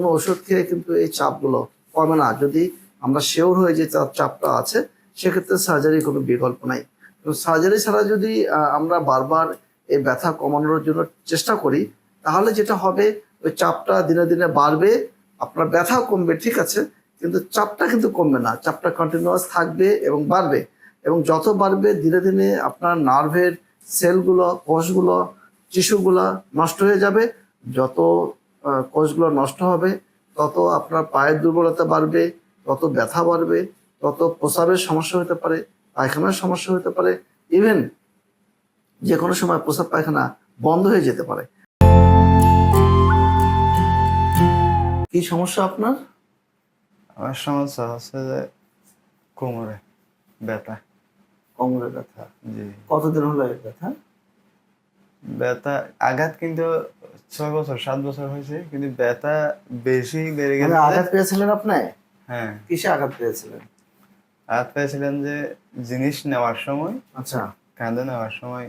কোনো ওষুধ খেয়ে কিন্তু এই চাপগুলো কমে না। যদি আমরা শিওর হয়ে যে চাপটা আছে, সেক্ষেত্রে সার্জারি কোনো বিকল্প নাই। সার্জারি ছাড়া যদি আমরা বারবার এই ব্যথা কমানোর জন্য চেষ্টা করি, তাহলে যেটা হবে, ওই চাপটা দিনে দিনে বাড়বে, আপনার ব্যথা কমবে, ঠিক আছে, কিন্তু চাপটা কিন্তু কমবে না। চাপটা কন্টিনিউয়াস থাকবে এবং বাড়বে। এবং যত বাড়বে ধীরে ধীরে আপনার নার্ভের সেলগুলো কোষগুলো টিস্যুগুলো নষ্ট হয়ে যাবে। যত কোষগুলো নষ্ট হবে তত আপনার পায়ের দুর্বলতা বাড়বে তত ব্যথা বাড়বে তত প্রসাবের সমস্যা হতে পারে পায়খানার সমস্যা হতে পারে ইভেন যে কোনো সময় প্রসাব পায়খানা বন্ধ হয়ে যেতে পারে। কি সমস্যা আপনার? আমার সমস্যা হচ্ছে যে কোমরে ব্যথা। কোমরে ব্যথা। জি। কতদিন হলো এই ব্যথা? ব্যথা আঘাত কিন্তু ছয় বছর সাত বছর হয়েছে কিন্তু ব্যথা বেশি বেড়ে মানে গেছে। আঘাত পেয়েছিলেন আপনি? হ্যাঁ। কিসে আঘাত পেয়েছিলেন? আঘাত পেয়েছিলেন যে জিনিস নেওয়ার সময় আচ্ছা। কাঁধে নেওয়ার সময়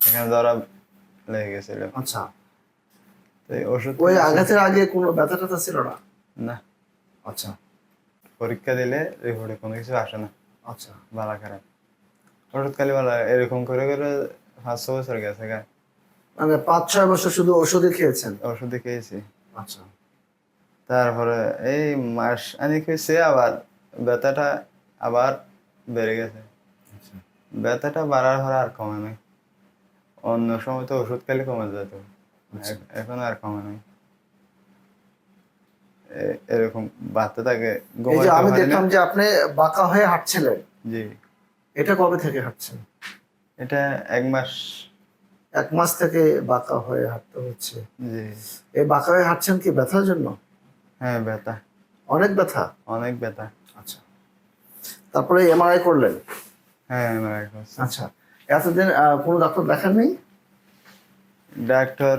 এখানে ধরা লেগে গেছিল। আচ্ছা। ওষুধ ওই আঘাতের আগে কোনো ব্যথা ট্যাথা ছিল না? না। আচ্ছা। পরীক্ষা দিলে রিপোর্টে কোনো কিছু আসে না। আচ্ছা। ভালো খারাপ। ওষুধ খালি ভালো এরকম করে করে পাঁচ ছ বছর গেছে গা। মানে পাঁচ ছয় বছর শুধু ওষুধই খেয়েছেন? ওষুধে খেয়েছি। আচ্ছা। তারপরে এই মাস আনি খেয়েছে আবার ব্যথাটা আবার বেড়ে গেছে। আচ্ছা। ব্যথাটা বাড়ার পরে আর কমে নাই। অন্য সময় তো ওষুধ খেলে কমে যেত। আচ্ছা। এখন আর কমে নাই। এরকম বাড়তে থাকে আমি দেখলাম যে আপনি বাঁকা হয়ে হাঁটছিলেন। জি। এটা কবে থেকে হাঁটছেন? এটা এক মাস এক মাস থেকে বাঁকা হয়ে হাঁটতে হচ্ছে। এই বাঁকা হয়ে হাঁটছেন কি ব্যথার জন্য? হ্যাঁ ব্যথা। অনেক ব্যথা? অনেক ব্যথা। আচ্ছা। তারপরে এমআরআই করলেন? হ্যাঁ আমার এখন আচ্ছা। এতদিন কোনো ডাক্তার দেখাননি ডাক্তার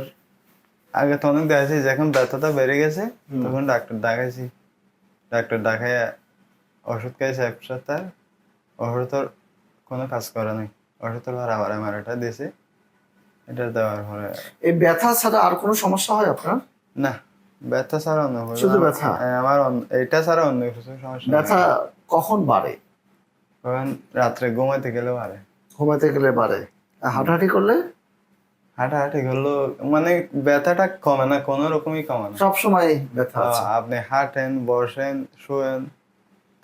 আগে তো অনেক দেখাইছি যখন ব্যথাটা বেড়ে গেছে তখন ডাক্তার দেখাইছি। ডাক্তার দেখাই ওষুধ খাইছে এক সপ্তাহ ওষুধের কোনো কাজ করে নাই। ওষুধের আবার আমার এটা দিয়েছে। এটা দেওয়ার পরে। এই ব্যথা ছাড়া আর কোনো সমস্যা হয় আপনার? না ব্যথা ছাড়া অন্য শুধু ব্যথা? হ্যাঁ, আমার এইটা ছাড়া অন্য কিছু সমস্যা ব্যথা কখন বাড়ে? কারণ রাত্রে ঘুমাইতে গেলেও পারে ঘুমাতে গেলে বাড়ে। হাঁটাহাঁটি করলে? হাঁটাহাঁটি করলেও মানে ব্যথাটা কমে না কোনো রকমই কমে না। সব সময় ব্যথা আছে। আপনি হাঁটেন বসেন শোয়েন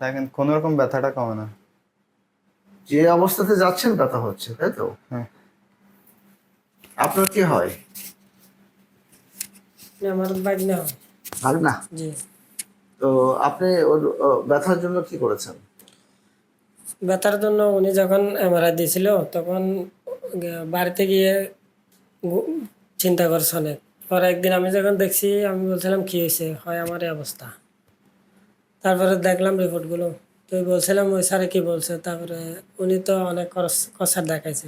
থাকেন কোন রকম ব্যথাটা কমে না। যে অবস্থাতে যাচ্ছেন ব্যথা হচ্ছে তাই তো? হ্যাঁ। আপনার কি হয়? আমার জি। তো আপনি ওর ব্যথার জন্য কি করেছেন? ব্যথার জন্য উনি যখন এমআরআই দিয়েছিল তখন বাড়িতে গিয়ে চিন্তা করছে অনেক পরে একদিন আমি যখন দেখছি আমি বলছিলাম কি হয়েছে? হয় আমার এই অবস্থা। তারপরে দেখলাম রিপোর্টগুলো তো বলছিলাম ওই স্যারে কি বলছে? তারপরে উনি তো অনেক কসার দেখাইছে।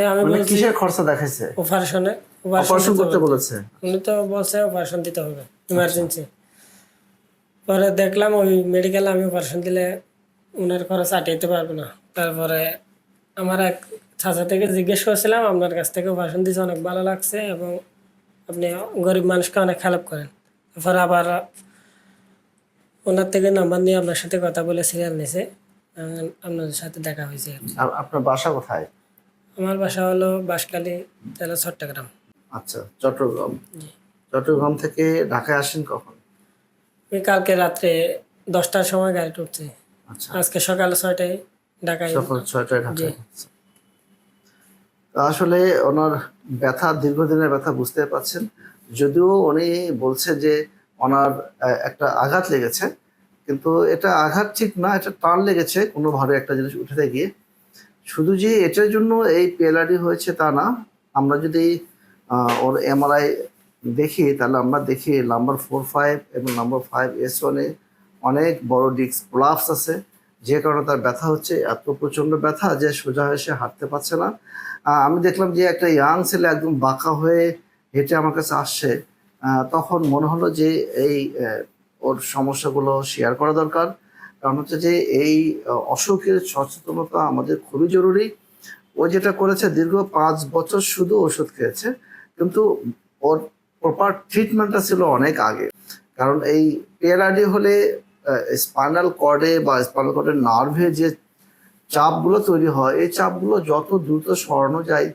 তাই আমি মানে বলছি কিসের খরচা দেখাইছে? অপারেশনে অপারেশন করতে বলেছে? উনি তো বলছে অপারেশন দিতে হবে ইমার্জেন্সি পরে দেখলাম ওই মেডিকেলে আমি অপারেশন দিলে ওনার খরচ আটাইতে পারব না। তারপরে আমার এক চাচা থেকে জিজ্ঞেস করছিলাম আপনার কাছ থেকে অপারেশন দিতে অনেক ভালো লাগছে এবং আপনি গরিব মানুষকে অনেক হেল্প করেন। তারপরে আবার ওনার থেকে নাম্বার নিয়ে আপনার সাথে কথা বলে সিরিয়াল নিয়েছে আপনাদের সাথে দেখা হয়েছে। আপনার বাসা কোথায়? আমার বাসা হলো বাঁশখালী জেলা চট্টগ্রাম। আচ্ছা চট্টগ্রাম। চট্টগ্রাম থেকে ঢাকায় আসেন কখন? আমি কালকে রাত্রে দশটার সময় গাড়ি উঠছি আচ্ছা। আজকে সকাল ছয়টায় ঢাকায় সকাল ছয়টায় ঢাকায়। তো আসলে ওনার ব্যথা দীর্ঘদিনের ব্যথা বুঝতে পারছেন। যদিও উনি বলছে যে ওনার একটা আঘাত লেগেছে কিন্তু এটা আঘাত ঠিক না এটা টান লেগেছে। কোনো ভারে একটা জিনিস উঠে গিয়ে শুধু যে এটার জন্য এই পিএলআরডি হয়েছে তা না, আমরা যদি ওর এমআরআই দেখি, তাহলে আমরা দেখি নাম্বার ফোর ফাইভ এবং নাম্বার ফাইভ এস ওয়ানে অনেক বড় ডিস্ক প্লাপস আছে, যে কারণে তার ব্যথা হচ্ছে, এত প্রচণ্ড ব্যথা যে সোজা হয়ে সে হাঁটতে পারছে না। আমি দেখলাম যে একটা ইয়াং ছেলে একদম বাঁকা হয়ে হেঁটে আমার কাছে আসছে তখন মনে হলো যে এই ওর সমস্যাগুলো শেয়ার করা দরকার। কারণ হচ্ছে যে এই অসুখের সচেতনতা আমাদের খুবই জরুরি। ও যেটা করেছে, দীর্ঘ পাঁচ বছর শুধু ওষুধ খেয়েছে, কিন্তু ওর প্রপার ট্রিটমেন্টটা ছিল অনেক আগে। কারণ এই পিএলআইডি হলে স্পাইনাল কর্ডে বা স্পাইনাল কর্ডের নার্ভে যে চাপগুলো তৈরি হয়, এই চাপগুলো যত দ্রুত সরানো যায়,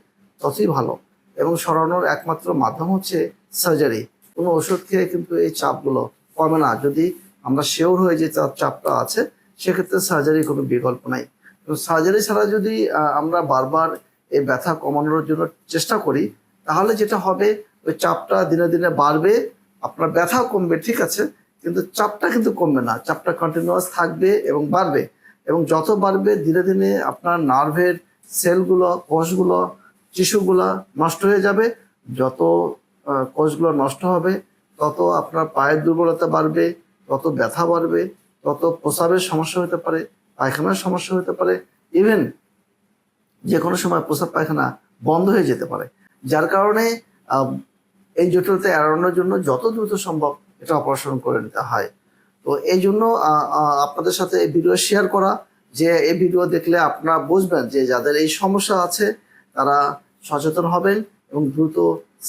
ততই ভালো। এবং সরানোর একমাত্র মাধ্যম হচ্ছে সার্জারি কোনো ওষুধ খেয়ে কিন্তু এই চাপগুলো কমে না। যদি আমরা শিওর হয়ে যে তার চাপটা আছে, সেক্ষেত্রে সার্জারি কোনো বিকল্প নাই। তো সার্জারি ছাড়া যদি আমরা বারবার এই ব্যথা কমানোর জন্য চেষ্টা করি, তাহলে যেটা হবে, ওই চাপটা দিনে দিনে বাড়বে, আপনার ব্যথা কমবে, ঠিক আছে? কিন্তু চাপটা কিন্তু কমবে না, চাপটা কন্টিনিউয়াস থাকবে এবং বাড়বে। এবং যত বাড়বে ধীরে ধীরে আপনার নার্ভের সেলগুলো, কোষগুলো, টিস্যুগুলো নষ্ট হয়ে যাবে। যত কোষগুলো নষ্ট হবে, তত আপনার পায়ের দুর্বলতা বাড়বে তত ব্যথা বাড়বে, তত প্রসাবের সমস্যা হতে পারে, পায়খানার সমস্যা হতে পারে ইভেন যে কোনো সময় প্রসাব পায়খানা বন্ধ হয়ে যেতে পারে। যার কারণে এই জটিলতা এড়ানোর জন্য যত দ্রুত সম্ভব এটা অপারেশন করে নিতে হয়। তো এই জন্য আপনাদের সাথে এই ভিডিও শেয়ার করা, যে এই ভিডিও দেখলে আপনারা বুঝবেন যে যাদের এই সমস্যা আছে, তারা সচেতন হবেন এবং দ্রুত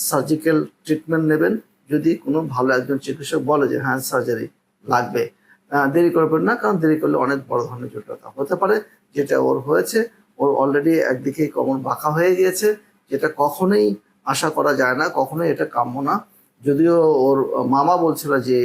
সার্জিক্যাল ট্রিটমেন্ট নেবেন। যদি কোনো ভালো একজন চিকিৎসক বলে যে হ্যাঁ সার্জারি লাগবে। দেরি করবেন না, কারণ দেরি করলে অনেক বড় ধরনের জটিলতা হতে পারে, যেটা ওর হয়েছে। ওর অলরেডি একদিকে কমন বাঁকা হয়ে গিয়েছে, যেটা কখনোই আশা করা যায় না, কখনোই এটা কাম্য না। যদিও ওর মামা বলছিল যে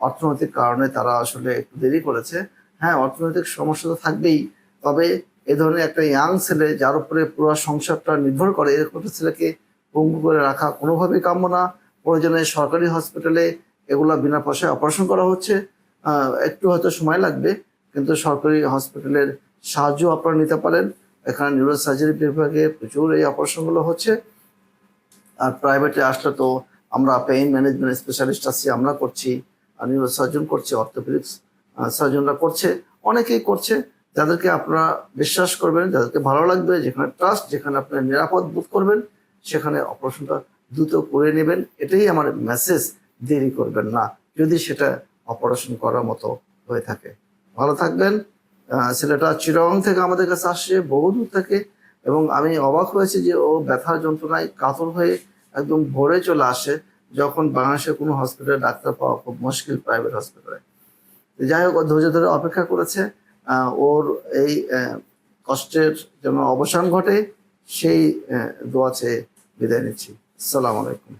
অর্থনৈতিক কারণে তারা আসলে একটু দেরি করেছে। হ্যাঁ অর্থনৈতিক সমস্যা তো থাকবেই, তবে এ ধরনের একটা ইয়াং ছেলে যার উপরে পুরো সংসারটা নির্ভর করে, এরকম ছেলেকে পঙ্গু করে রাখা কোনোভাবেই কাম্য না। প্রয়োজনে সরকারি হসপিটালে এগুলা বিনা পয়সায় অপারেশন করা হচ্ছে। একটু হয়তো সময় লাগবে, কিন্তু সরকারি হসপিটালের সাহায্য আপনারা নিতে পারেন। এখানে নিউরো সার্জারি বিভাগে প্রচুর এই অপারেশনগুলো হচ্ছে। আর প্রাইভেটে আসলে তো আমরা পেইন ম্যানেজমেন্ট স্পেশালিস্ট আছি, আমরা করছি, আর নিউরো সার্জন করছে অর্থোপেডিক্স সার্জনরা করছে, অনেকেই করছে। যাদেরকে আপনারা বিশ্বাস করবেন, যাদেরকে ভালো লাগবে, যেখানে ট্রাস্ট যেখানে আপনি নিরাপদ বোধ করবেন, সেখানে অপারেশনটা দ্রুত করে নেবেন। এটাই আমার মেসেজ দেরি করবেন না, যদি সেটা অপারেশন করার মতো হয়ে থাকে। ভালো থাকবেন। ছেলেটা চিরং থেকে আমাদের কাছে আসছে, বহু দূর থেকে, এবং আমি অবাক হয়েছি যে ও ব্যথার যন্ত্রণায় কাতর হয়ে একদম ভোরে চলে আসে, যখন বাংলাদেশের কোনো হসপিটালে ডাক্তার পাওয়া খুব মুশকিল প্রাইভেট হসপিটালে যাই হোক ধৈর্য ধরে অপেক্ষা করেছে। ওর এই কষ্টের যেন অবসান ঘটে, সেই দোয়া চেয়ে বিদায় নিচ্ছি। আসসালামু আলাইকুম।